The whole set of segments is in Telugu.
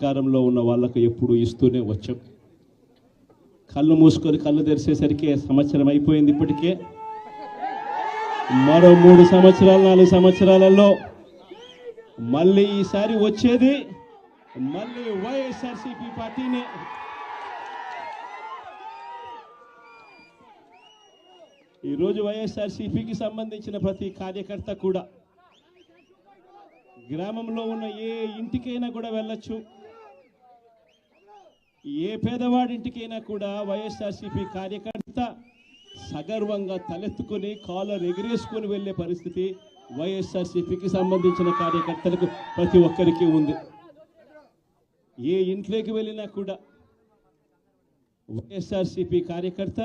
అధికారంలో ఉన్న వాళ్ళకు ఎప్పుడు ఇస్తూనే వచ్చాం. కళ్ళు మూసుకొని కళ్ళు తెరిచేసరికి సంవత్సరం అయిపోయింది ఇప్పటికే. మరో మూడు సంవత్సరాలు నాలుగు సంవత్సరాలలో మళ్ళీ ఈసారి వచ్చేది మళ్ళీ వైఎస్ఆర్సీపీ పార్టీనే. ఈరోజు వైఎస్ఆర్సీపీకి సంబంధించిన ప్రతి కార్యకర్త కూడా గ్రామంలో ఉన్న ఏ ఇంటికైనా కూడా వెళ్ళొచ్చు. ఏ పేదవాడింటికైనా కూడా వైఎస్ఆర్సీపీ కార్యకర్త సగర్వంగా తలెత్తుకొని కాలర్ ఎగిరేసుకొని వెళ్ళే పరిస్థితి వైఎస్ఆర్సీపీకి సంబంధించిన కార్యకర్తలకు ప్రతి ఒక్కరికి ఉంది. ఏ ఇంట్లోకి వెళ్ళినా కూడా వైఎస్ఆర్సీపీ కార్యకర్త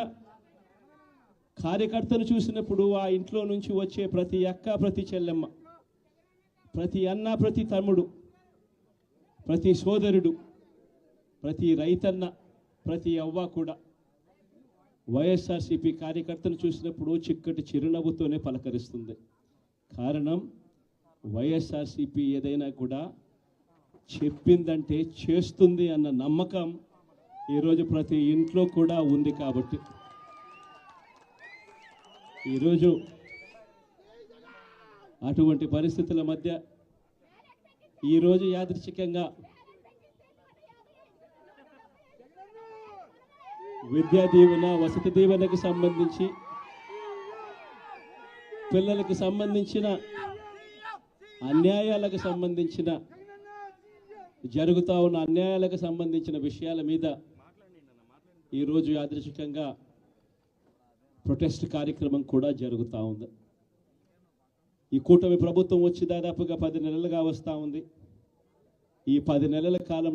కార్యకర్తను చూసినప్పుడు ఆ ఇంట్లో నుంచి వచ్చే ప్రతి అక్క ప్రతి చెల్లెమ్మ ప్రతి అన్న ప్రతి తమ్ముడు ప్రతి సోదరుడు ప్రతి రైతన్న ప్రతి అవ్వ కూడా వైఎస్ఆర్సీపీ కార్యకర్తను చూసినప్పుడు చిక్కటి చిరునవ్వుతోనే పలకరిస్తుంది. కారణం వైఎస్ఆర్సీపీ ఏదైనా కూడా చెప్పిందంటే చేస్తుంది అన్న నమ్మకం ఈరోజు ప్రతి ఇంట్లో కూడా ఉంది కాబట్టి. ఈరోజు అటువంటి పరిస్థితుల మధ్య ఈరోజు యాదృచ్ఛికంగా విద్యా దీవెన వసతి దీవెనకు సంబంధించి పిల్లలకు సంబంధించిన అన్యాయాలకు సంబంధించిన జరుగుతూ ఉన్న అన్యాయాలకు సంబంధించిన విషయాల మీద ఈరోజు యాదృచ్ఛికంగా ప్రొటెస్ట్ కార్యక్రమం కూడా జరుగుతూ ఉంది. ఈ కూటమి ప్రభుత్వం వచ్చి దాదాపుగా పది నెలలుగా వస్తూ ఉంది. ఈ పది నెలల కాలం